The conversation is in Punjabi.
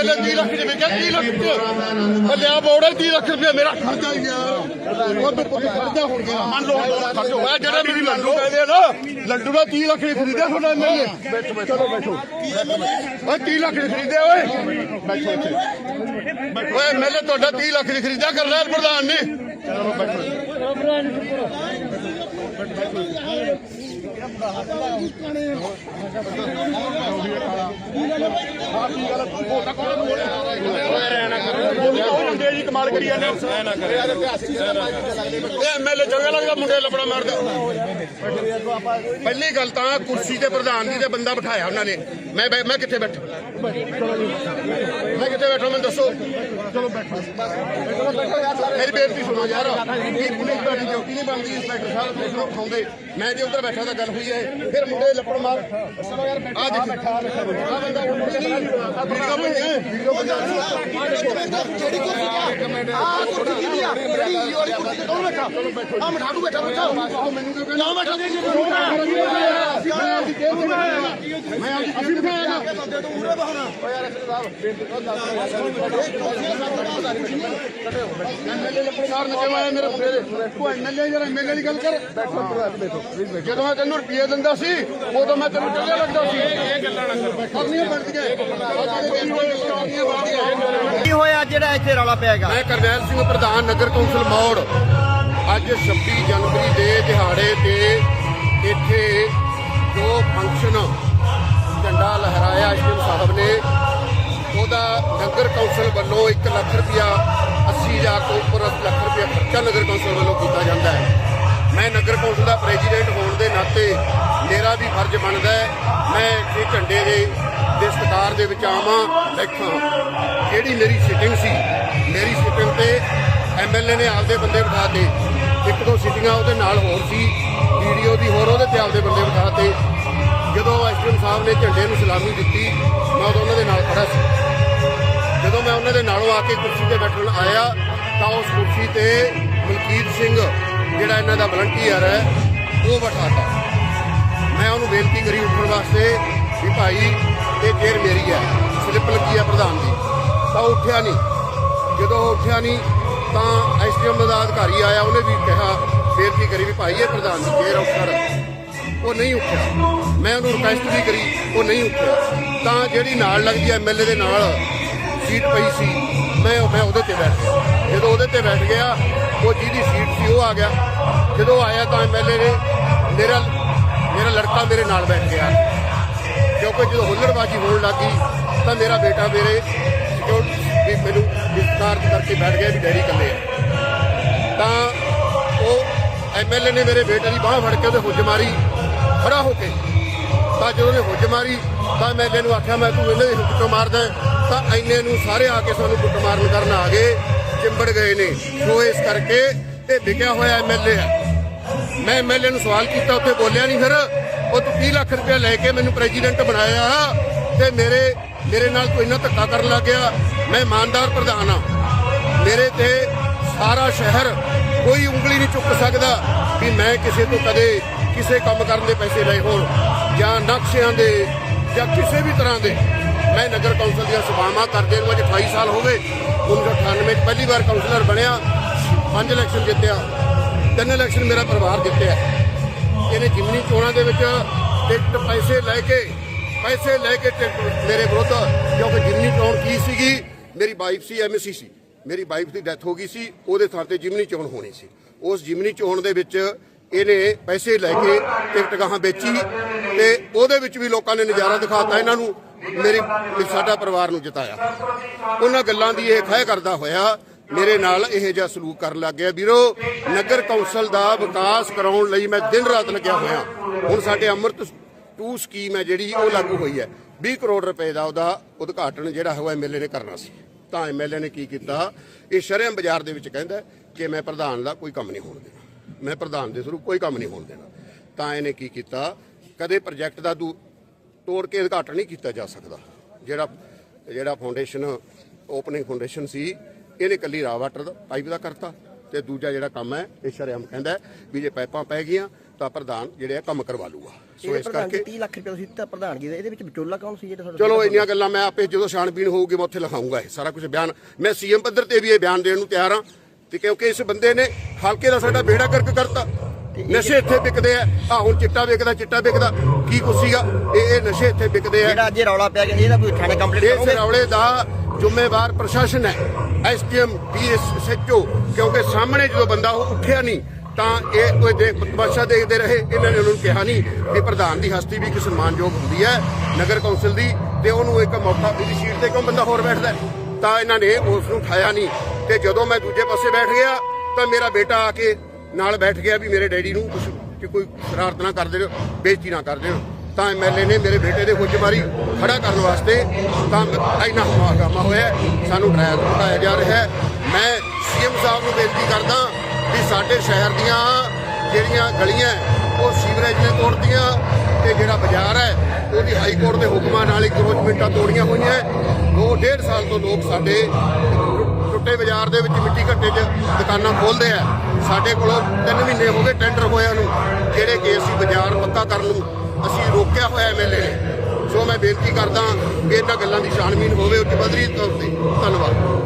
ਐਮਐਲਏ 30 ਲੱਖ ਦੇ ਵੇਚਿਆ 30 ਲੱਖ ਚ ਉਹ ਲਿਆ ਬੋਰਡ 30 ਲੱਖ ਰੁਪਏ ਮੇਰਾ। ਖਰਚਾ ਯਾਰ ਉਹ ਤੋਂ ਪੁੱਤ ਖਰਚਾ ਹੋ ਗਿਆ ਮੰਨ ਲਓ ਖਰਚ ਹੋਇਆ ਜਿਹੜਾ ਮੇਰੀ ਲੱਡੂ ਕਹਿੰਦੇ ਨਾ ਲੱਡੂ ਦਾ 30 ਲੱਖ ਦੇ ਖਰੀਦਿਆ ਤੁਹਾਡਾ ਐਮਐਲਏ ਬੈਠੋ ਚਲੋ ਬੈਠੋ। ਓਏ 30 ਲੱਖ ਦੇ ਖਰੀਦਿਆ ਓਏ। ਬੈਠੋ ਇੱਥੇ। ਓਏ ਐਮਐਲਏ ਤੁਹਾਡਾ 30 ਲੱਖ ਦੇ ਖਰੀਦਿਆ ਕਰ ਰਿਹਾ ਪ੍ਰਧਾਨ ਨੇ। ਚਲੋ ਬੈਠੋ। ਐਮਐਲਏ ਚੰਗਾ ਲੱਗਦਾ ਮੁੰਡੇ ਲੱਪੜਾ ਮਾਰਦਾ। ਪਹਿਲੀ ਗੱਲ ਤਾਂ ਕੁਰਸੀ ਤੇ ਪ੍ਰਧਾਨ ਜੀ ਦੇ ਬੰਦਾ ਬਿਠਾਇਆ ਉਹਨਾਂ ਨੇ। ਮੈਂ ਮੈਂ ਕਿੱਥੇ ਬੈਠਾ? ਮੈਂ ਕਿੱਥੇ ਬੈਠਾ, ਮੈਨੂੰ ਦੱਸੋ। ਚਲੋ ਬੈਠੋ ਮੇਰੀ ਬੇਨਤੀ ਸੁਣੋ ਯਾਰ। ਇਹ ਪੁਲਿਸ ਤੁਹਾਡੀ ਡਿਊਟੀ ਨਹੀਂ ਬਣਦੀ? ਇੰਸਪੈਕਟਰ ਸਾਹਿਬ ਪੁਲਿਸ ਨੂੰ ਖਾਉਂਦੇ ਮੈਂ ਜੇ ਉੱਧਰ ਬੈਠਾ ਤਾਂ ਗੱਲ ਹੋਈ ਹੈ। ਫਿਰ ਮੁੰਡੇ ਲੱਪੜ ਮਾਰ। ਆ ਦੇਖ। ਆ ਬੰਦਾ ਉੱਠ ਨਹੀਂ ਵੀਡੀਓ ਬਣਿਆ ਵੀਡੀਓ ਬੈਠਾ ਅਸੀਂ ਬਿਠਾਇਆ ਐਮਐਲਏ ਲੱਪੜਦਾਰ ਨੇ ਕਿਹਾ ਮੇਰੇ ਮੁੰਡੇ ਦੇ ਤੂੰ ਐਮਐਲਏ ਯਾਰ ਐਮਐਲਏ ਦੀ ਗੱਲ ਕਰ। ਜਦੋਂ ਮੈਂ ਤੈਨੂੰ ਰੁਪਏ ਦਿੰਦਾ ਸੀ ਉਦੋਂ ਮੈਂ ਤੈਨੂੰ ਚੰਗਾ ਲੱਗਦਾ ਸੀ। ਇਹ ਗੱਲਾਂ ਨਾ ਕਰ ਕਰਨੀਆਂ ਬਣਦੀਆਂ ਕੀ ਹੋਇਆ? ਜਿਹੜਾ ਇੱਥੇ ਰੌਲਾ ਪਿਆ ਹੈਗਾ। ਮੈਂ ਕਰਨੈਲ ਸਿੰਘ ਪ੍ਰਧਾਨ ਨਗਰ ਕੌਂਸਲ ਮੌੜ। ਅੱਜ 26 ਜਨਵਰੀ ਦੇ ਦਿਹਾੜੇ ਤੇ ਇੱਥੇ ਜੋ ਫੰਕਸ਼ਨ ਝੰਡਾ ਲਹਿਰਾਇਆ ਐਸਪੀ ਸਾਹਿਬ ਨੇ। ਉਹਦਾ ਨਗਰ ਕੌਂਸਲ ਵੱਲੋਂ 1 ਲੱਖ ਰੁਪਇਆ 80 ਲੱਖ ਤੋਂ ਉੱਪਰ ਲੱਖ ਰੁਪਇਆ ਖਰਚਾ ਨਗਰ ਕੌਂਸਲ ਵੱਲੋਂ ਕੀਤਾ ਜਾਂਦਾ ਹੈ। ਮੈਂ ਨਗਰ ਕੌਂਸਲ ਦਾ ਪ੍ਰੈਜ਼ੀਡੈਂਟ ਹੋਣ ਦੇ ਨਾਤੇ ਮੇਰਾ ਵੀ ਫਰਜ਼ ਬਣਦਾ ਹੈ, ਮੈਂ ਇਹ ਝੰਡੇ ਦੇ ਦੇ ਸਤਿਕਾਰ ਦੇ ਵਿੱਚ ਆਵਾਂ ਬੈਠਾਂ ਜਿਹੜੀ ਮੇਰੀ ਸਿਟਿੰਗ ਸੀ, ਮੇਰੀ ਸਿਟਿੰਗ ਤੇ ਐਮਐਲਏ ਨੇ ਆਪਦੇ ਬੰਦੇ ਬਿਠਾਤੇ ਇੱਕ ਦੋ ਸਿਟਿੰਗਾਂ ਉਹਦੇ ਨਾਲ ਹੋਰ ਸੀ, ਵੀਡੀਓ ਦੀ ਹੋਰ ਉਹਦੇ ਤੇ ਆਪਦੇ ਬੰਦੇ ਬਿਠਾਤੇ ਤੇ ਸਾਹਿਬ ਨੇ ਝੰਡੇ ਨੂੰ ਸਲਾਮੀ ਦਿੱਤੀ, ਮੈਂ ਉਦੋਂ ਉਹਨਾਂ ਦੇ ਨਾਲ ਖੜਾ ਸੀ। ਜਦੋਂ ਮੈਂ ਉਹਨਾਂ ਦੇ ਨਾਲੋਂ ਆ ਕੇ ਕੁਰਸੀ ਤੇ ਬੈਠਣ ਆਇਆ, ਤਾਂ ਉਸ ਕੁਰਸੀ ਤੇ ਮਲਕੀਤ ਸਿੰਘ, ਜਿਹੜਾ ਇਹਨਾਂ ਦਾ ਵਲੰਟੀਅਰ ਹੈ, ਉਹ ਬਿਠਾਤਾ ਮੈਂ ਉਹਨੂੰ ਬੇਨਤੀ ਕਰੀ ਉੱਠਣ ਵਾਸਤੇ ਵੀ ਭਾਈ, ਇਹ ਚੇਅਰ ਮੇਰੀ ਹੈ ਸਲਿੱਪ ਲੱਗੀ ਹੈ ਪ੍ਰਧਾਨ ਦੀ ਤਾਂ ਉਹ ਉੱਠਿਆ ਨਹੀਂ। ਜਦੋਂ ਉਹ ਉੱਠਿਆ ਨਹੀਂ, ਤਾਂ ਐਸਡੀਐਮ ਦਾ ਅਧਿਕਾਰੀ ਆਇਆ, ਉਹਨੇ ਵੀ ਕਿਹਾ, ਬੇਨਤੀ ਕਰੀ ਵੀ ਭਾਈ, ਇਹ ਪ੍ਰਧਾਨ ਦੀ ਚੇਅਰ ਉੱਠ ਉਹ ਨਹੀਂ ਉੱਠਿਆ। ਮੈਂ ਉਹਨੂੰ ਰਿਕਵੈਸਟ ਵੀ ਕਰੀ, ਉਹ ਨਹੀਂ ਉੱਠਿਆ। ਤਾਂ ਜਿਹੜੀ ਨਾਲ ਲੱਗਦੀ ਐਮਐਲਏ ਦੇ ਨਾਲ, ਸੀਟ ਪਈ ਸੀ, ਮੈਂ ਮੈਂ ਉਹਦੇ ਤੇ ਬੈਠ ਗਿਆ। ਜਦੋਂ ਉਹਦੇ ਤੇ ਬੈਠ ਗਿਆ, ਉਹ ਜਿਹਦੀ ਸੀਟ ਸੀ, ਉਹ ਆ ਗਿਆ। ਜਦੋਂ ਆਇਆ ਤਾਂ ਐਮਐਲਏ ਨੇ ਮੇਰਾ ਮੇਰਾ ਲੜਕਾ ਮੇਰੇ ਨਾਲ ਬੈਠ ਗਿਆ। ਕਿਉਂਕਿ ਜਦੋਂ ਹੁੱਲੜਬਾਜੀ ਹੋਣ ਲੱਗੀ ਤਾਂ ਮੇਰਾ ਬੇਟਾ ਮੇਰੇ ਵੀ ਮੈਨੂੰ ਵਿਸਤਾਰ ਕਰਕੇ ਬੈਠ ਗਿਆ ਵੀ ਡੈਰੀ ਇਕੱਲੇ ਆ। ਤਾਂ ਉਹ ਐਮਐਲਏ ਨੇ ਮੇਰੇ ਬੇਟੇ ਦੀ ਬਾਹ ਫੜ ਕੇ ਉਹਦੇ ਹੁੱਜ ਮਾਰੀ। ਖੜਾ ਹੋ ਕੇ ਤਾਂ ਜਦੋਂ ਉਹਨੇ ਹੁੱਜ ਮਾਰੀ, ਤਾਂ ਮੈਂ ਇਹਨੂੰ ਆਖਿਆ, ਮੈਂ ਤੂੰ ਇਹਨਾਂ ਇਹਨੇ ਹੁੱਜ ਤੋਂ ਮਾਰਦਾ ਤਾਂ ਐਨੇ ਨੂੰ ਸਾਰੇ ਆ ਕੇ ਸਾਨੂੰ ਕੁੱਟ ਮਾਰਨ ਕਰਨ ਆ ਗਏ। ਚਿੰਬੜ ਗਏ ਨੇ। ਸੋ ਇਸ ਕਰਕੇ ਇਹ ਵਿਕਿਆ ਹੋਇਆ ਐਮਐਲਏ ਹੈ। ਮੈਂ ਐਮਐਲਏ ਨੂੰ ਸਵਾਲ ਕੀਤਾ, ਉੱਥੇ ਬੋਲਿਆ ਨਹੀਂ ਫਿਰ, ਉਹ ਤੂੰ 30 ਲੱਖ ਰੁਪਏ ਲੈ ਕੇ ਮੈਨੂੰ ਪ੍ਰੈਜ਼ੀਡੈਂਟ ਬਣਾਇਆ ਤੇ ਮੇਰੇ ਮੇਰੇ ਨਾਲ ਕੋਈ ਇੰਨਾ ਧੱਕਾ ਕਰਨ ਲੱਗ ਗਿਆ। ਮੈਂ ਇਮਾਨਦਾਰ ਪ੍ਰਧਾਨ ਆ। ਮੇਰੇ ਤੇ ਸਾਰਾ ਸ਼ਹਿਰ ਕੋਈ ਉਂਗਲੀ ਨਹੀਂ ਚੁੱਕ ਸਕਦਾ ਵੀ ਮੈਂ ਕਿਸੇ ਤੋਂ ਕਦੇ ਕਿਸੇ ਕੰਮ ਕਰਨ ਦੇ ਪੈਸੇ ਲਏ ਹੋਣ ਜਾਂ ਨਕਸ਼ਿਆਂ ਦੇ ਜਾਂ ਕਿਸੇ ਵੀ ਤਰ੍ਹਾਂ ਦੇ, ਮੈਂ ਨਗਰ ਕੌਂਸਲ ਦੀਆਂ ਸਭਾਵਾਂ ਕਰਦੇ ਨੂੰ ਅੱਜ 28 ਸਾਲ ਹੋ ਗਏ 1998 ਚ ਪਹਿਲੀ ਵਾਰ ਕੌਂਸਲਰ ਬਣਿਆ, ਪੰਜ ਇਲੈਕਸ਼ਨ ਜਿੱਤਿਆ, ਤਿੰਨ ਇਲੈਕਸ਼ਨ ਮੇਰਾ ਪਰਿਵਾਰ ਜਿੱਤਿਆ। ਇਹਨੇ ਜਿਮਨੀ ਚੋਣਾਂ ਦੇ ਵਿੱਚ ਟਿਕਟ ਪੈਸੇ ਲੈ ਕੇ, ਪੈਸੇ ਲੈ ਕੇ ਟਿਕਟ ਮੇਰੇ ਵਿਰੁੱਧ, ਕਿਉਂਕਿ ਜਿਮਨੀ ਚੋਣ ਕੀ ਸੀਗੀ, ਮੇਰੀ ਵਾਈਫ ਸੀ ਐਮਸੀ ਸੀ। ਮੇਰੀ ਵਾਈਫ ਦੀ ਡੈਥ ਹੋ ਗਈ ਸੀ, ਉਹਦੇ ਥਾਂ ਤੇ ਜਿਮਨੀ ਚੋਣ ਹੋਣੀ ਸੀ। ਉਸ ਜਿਮਨੀ ਚੋਣ ਦੇ ਵਿੱਚ ਇਹਨੇ ਪੈਸੇ ਲੈ ਕੇ ਟਿਕਟ ਗਾਹਾਂ ਵੇਚੀ ਤੇ ਉਹਦੇ ਵਿੱਚ ਵੀ ਲੋਕਾਂ ਨੇ ਨਜ਼ਾਰਾ ਦਿਖਾਤਾ, ਇਹਨਾਂ ਨੂੰ ਮੇਰੀ ਸਾਡਾ ਪਰਿਵਾਰ ਨੂੰ ਜਿਤਾਇਆ। ਉਹਨਾਂ ਗੱਲਾਂ ਦੀ ਇਹ ਖਹਿ ਕਰਦਾ ਹੋਇਆ, ਮੇਰੇ ਨਾਲ ਇਹ ਜਿਹਾ ਸਲੂਕ ਕਰਨ ਲੱਗ ਗਿਆ। ਵੀਰੋ, ਨਗਰ ਕੌਂਸਲ ਦਾ ਵਿਕਾਸ ਕਰਾਉਣ ਲਈ ਮੈਂ ਦਿਨ ਰਾਤ ਲੱਗਿਆ ਹੋਇਆ। ਹੁਣ ਸਾਡੇ ਅੰਮ੍ਰਿਤ ਟੂ ਸਕੀਮ ਹੈ ਜਿਹੜੀ, ਉਹ ਲਾਗੂ ਹੋਈ ਹੈ। 20 ਕਰੋੜ ਰੁਪਏ ਦਾ ਉਹਦਾ ਉਦਘਾਟਨ ਜਿਹੜਾ ਹੋਇਆ ਐਮਐਲਏ ਨੇ ਕਰਨਾ ਸੀ। ਤਾਂ ਐਮਐਲਏ ਨੇ ਕੀ ਕੀਤਾ? ਇਹ ਸ਼ਰਮ ਬਾਜ਼ਾਰ ਦੇ ਵਿੱਚ ਕਹਿੰਦਾ ਕਿ ਮੈਂ ਪ੍ਰਧਾਨ ਦਾ ਕੋਈ ਕੰਮ ਨਹੀਂ ਹੋਣ ਦੇਣਾ। ਮੈਂ ਪ੍ਰਧਾਨ ਦੇ ਸਰੂਪ ਕੋਈ ਕੰਮ ਨਹੀਂ ਹੋਣ ਦੇਣਾ। ਤਾਂ ਇਹਨੇ ਕੀ ਕੀਤਾ? ਕਦੇ ਪ੍ਰੋਜੈਕਟ ਦਾ ਦੂ ਤੋੜ ਕੇ ਉਦਘਾਟਨ ਨਹੀਂ ਕੀਤਾ ਜਾ ਸਕਦਾ। ਜਿਹੜਾ ਜਿਹੜਾ ਫਾਊਂਡੇਸ਼ਨ ਓਪਨਿੰਗ ਫਾਊਂਡੇਸ਼ਨ ਸੀ ਇਹਨੇ ਕੱਲੀ ਰਾ ਵਾਟਰ ਦਾ ਪਾਈਪ ਦਾ ਕਰਤਾ ਤੇ ਦੂਜਾ ਜਿਹੜਾ ਕੰਮ ਹੈ ਇਹ ਸ਼ਰੇਆਮ ਕਹਿੰਦਾ ਵੀ ਜੇ ਪਾਈਪਾਂ ਪੈ ਗਈਆਂ ਤਾਂ ਪ੍ਰਧਾਨ ਜਿਹੜੇ ਆ ਕੰਮ ਕਰਵਾ ਲੂਗਾ। ਸੋ ਇਸ ਕਰਕੇ 30 ਲੱਖ ਰੁਪਏ ਤੁਸੀਂ ਦਿੱਤਾ ਪ੍ਰਧਾਨਗੀ ਦਾ ਇਹਦੇ ਵਿੱਚ ਵਿਚੋਲਾ ਕੌਣ ਸੀ ਜਿਹੜਾ ਚਲੋ ਇੰਨੀਆਂ ਗੱਲਾਂ ਮੈਂ ਆਪੇ ਜਦੋਂ ਛਾਣਬੀਣ ਹੋਊਗੀ ਮੈਂ ਉੱਥੇ ਲਿਖਾਉਂਗਾ ਇਹ ਸਾਰਾ ਕੁਝ ਬਿਆਨ। ਮੈਂ ਸੀਐਮ ਪੱਧਰ ਤੇ ਵੀ ਇਹ ਬਿਆਨ ਦੇਣ ਨੂੰ ਤਿਆਰ ਹਾਂ। ਤੇ ਕਿਉਂਕਿ ਇਸ ਬੰਦੇ ਨੇ ਹਲਕੇ ਦਾ ਸਾਡਾ ਬੇੜਾ ਕਰਕ ਕਰਤਾ। ਨਸ਼ੇ ਇੱਥੇ ਵਿਕਦੇ ਆ। ਆ ਹੁਣ ਚਿੱਟਾ ਵਿਕਦਾ ਚਿੱਟਾ ਵਿਕਦਾ। ਕੀ ਕੁਛ ਸੀਗਾ ਇਹ ਇਹ ਨਸ਼ੇ ਇੱਥੇ ਵਿਕਦੇ ਆ। ਜਿਹੜਾ ਅੱਜ ਇਹ ਰੌਲਾ ਪਿਆ ਗਿਆ ਇਹਦਾ ਕੋਈ ਥਾਣੇ ਕੰਪਲੇਂਟ ਇਸ ਕਰੋਗੇ? ਰੌਲੇ ਦਾ ਜ਼ਿੰਮੇਵਾਰ ਪ੍ਰਸ਼ਾਸਨ ਹੈ। ਐਸਡੀਐਮ ਡੀਐਸਐਚਓ ਕਿਉਂਕਿ ਸਾਹਮਣੇ ਜਦੋਂ ਬੰਦਾ ਉਹ ਉੱਠਿਆ ਨਹੀਂ ਤਾਂ ਇਹ ਕੋਈ ਦੇਖ ਤਮਾਸ਼ਾ ਦੇਖਦੇ ਰਹੇ। ਇਹਨਾਂ ਨੇ ਉਹਨਾਂ ਨੂੰ ਕਿਹਾ ਨਹੀਂ ਵੀ ਪ੍ਰਧਾਨ ਦੀ ਹਸਤੀ ਵੀ ਇੱਕ ਸਨਮਾਨਯੋਗ ਹੁੰਦੀ ਹੈ ਨਗਰ ਕੌਂਸਲ ਦੀ ਤੇ ਉਹਨੂੰ ਇੱਕ ਮੌਕਾ ਵੀ ਸੀਟ ਤੇ ਕਿਉਂ ਬੰਦਾ ਹੋਰ ਬੈਠਦਾ ਹੈ? ਤਾਂ ਇਹਨਾਂ ਨੇ ਉਸ ਨੂੰ ਉਠਾਇਆ ਨਹੀਂ। ਤੇ ਜਦੋਂ ਮੈਂ ਦੂਜੇ ਪਾਸੇ ਬੈਠ ਗਿਆ, ਤਾਂ ਮੇਰਾ ਬੇਟਾ ਆ ਕੇ ਨਾਲ ਬੈਠ ਗਿਆ ਵੀ ਮੇਰੇ ਡੈਡੀ ਨੂੰ ਕੁਝ ਕਿ ਕੋਈ ਸ਼ਰਾਰਤ ਨਾ ਕਰ ਦਿਓ ਬੇਇੱਜ਼ਤੀ ਨਾ ਕਰ ਦਿਓ ਤਾਂ ਐਮਐਲਏ ਨੇ ਮੇਰੇ ਬੇਟੇ ਦੇ ਹੁੱਜ ਮਾਰੀ ਖੜਾ ਕਰਨ ਵਾਸਤੇ ਤਾਂ ਇੰਨਾ ਹਮਾਗਾਮਾ ਹੋਇਆ, ਸਾਨੂੰ ਡਰਾਇਆ ਧਮਕਾਇਆ ਜਾ ਰਿਹਾ ਹੈ। ਮੈਂ ਸੀਐਮ ਸਾਹਿਬ ਨੂੰ ਬੇਨਤੀ ਕਰਦਾ ਵੀ ਸਾਡੇ ਸ਼ਹਿਰ ਦੀਆਂ ਜਿਹੜੀਆਂ ਗਲੀਆਂ ਉਹ ਸੀਵਰੇਜ ਨੇ ਤੋੜਦੀਆਂ ਤੇ ਜਿਹੜਾ ਬਾਜ਼ਾਰ ਹੈ ਉਹਦੀ ਹਾਈ ਕੋਰਟ ਦੇ ਹੁਕਮਾਂ ਨਾਲ ਹੀ ਕਰੋਚਮੈਂਟਾਂ ਤੋੜੀਆਂ ਹੋਈਆਂ ਦੋ ਡੇਢ ਸਾਲ ਤੋਂ ਲੋਕ ਸਾਡੇ ਟੁੱਟੇ ਬਾਜ਼ਾਰ ਦੇ ਵਿੱਚ ਮਿੱਟੀ ਘੱਟੇ 'ਚ ਦੁਕਾਨਾਂ ਖੋਲਦੇ ਆ। ਸਾਡੇ ਕੋਲੋਂ 3 ਮਹੀਨੇ ਹੋ ਗਏ ਟੈਂਡਰ ਹੋਇਆ ਨੂੰ, ਜਿਹੜੇ ਕਿ ਅਸੀਂ ਬਾਜ਼ਾਰ ਪੱਕਾ ਕਰਨ ਨੂੰ ਅਸੀਂ ਰੋਕਿਆ ਹੋਇਆ ਐਮਐਲਏ ਨੇ। ਸੋ ਮੈਂ ਬੇਨਤੀ ਕਰਦਾ ਕਿ ਇਹਨਾਂ ਗੱਲਾਂ ਦੀ ਛਾਣਬੀਨ ਹੋਵੇ ਉੱਚ ਪੱਧਰੀ ਤੌਰ ਤੇ। ਧੰਨਵਾਦ।